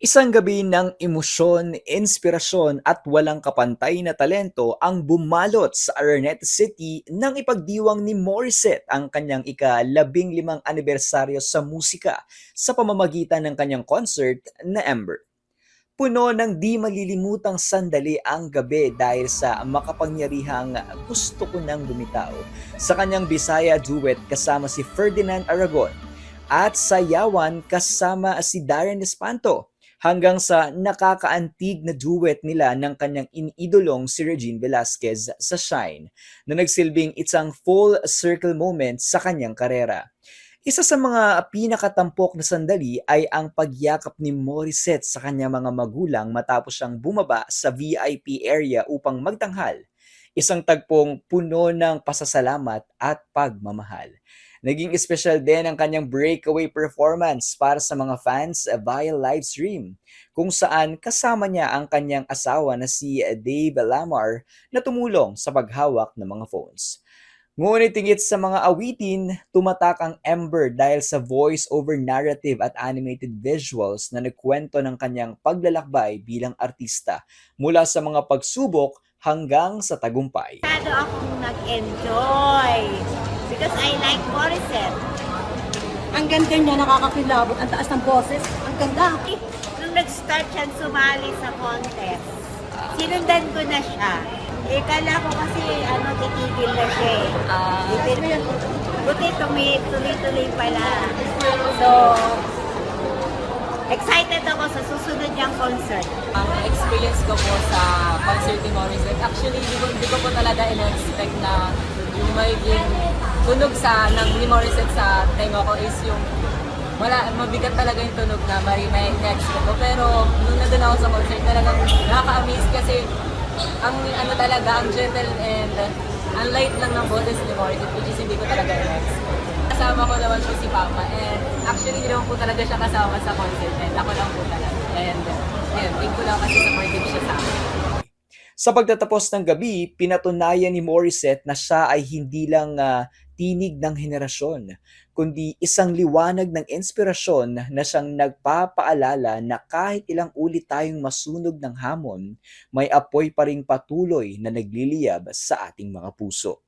Isang gabi ng emosyon, inspirasyon at walang kapantay na talento ang bumalot sa Araneta City nang ipagdiwang ni Morissette ang kanyang ika-labing limang anibersaryo sa musika sa pamamagitan ng kanyang concert na Ember. Puno ng di malilimutang sandali ang gabi dahil sa makapangyarihang gusto ko nang lumitaw sa kanyang Bisaya duet kasama si Ferdinand Aragon at sayawan kasama si Darren Espanto hanggang sa nakakaantig na duet nila ng kanyang iniidolong si Regine Velasquez sa Shine na nagsilbing isang full circle moment sa kanyang karera. Isa sa mga pinakatampok na sandali ay ang pagyakap ni Morissette sa kanyang mga magulang matapos siyang bumaba sa VIP area upang magtanghal. Isang tagpong puno ng pasasalamat at pagmamahal. Naging espesyal din ang kanyang breakaway performance para sa mga fans via live stream, kung saan kasama niya ang kanyang asawa na si Dave Lamar na tumulong sa paghawak ng mga phones. Ngunit tingit sa mga awitin, tumatak ang Ember dahil sa voice-over narrative at animated visuals na nagkwento ng kanyang paglalakbay bilang artista mula sa mga pagsubok hanggang sa tagumpay. Masyado akong nag-enjoy because I like Morissette. Ang ganda niya, nakakakilabot. Ang taas ng boses. Ang ganda. Nung nag-start siyang sumali sa contest, sinundan ko na siya. Eh, kala ko kasi, ano, titigil na siya eh. Buti, buti tumi, tuloy-tuloy pala. So, excited ako sa susunod niyang concert. Ang experience ko po sa concert ni Morissette, actually, di ko, di ko po talaga in-expect na yung magiging tunog sa ng ni Morissette sa tenga ko is yung wala, mabigat talaga yung tunog na may, may next ko. Pero nung nandun ako sa concert, talagang nakaka-amaze kasi ang ano talaga, ang gentle and ang light lang ng boses ni Morissette, which is hindi ko talaga in-expect. Kasama ko naman po si Papa and actually hindi naman po talaga siya kasama sa concert and ako lang po talaga. And ayun, thankful lang kasi supportive siya sa akin. Sa pagtatapos ng gabi, pinatunayan ni Morissette na siya ay hindi lang ah, tinig ng henerasyon, kundi isang liwanag ng inspirasyon na siyang nagpapaalala na kahit ilang ulit tayong masunog ng hamon, may apoy pa ring patuloy na nagliliyab sa ating mga puso.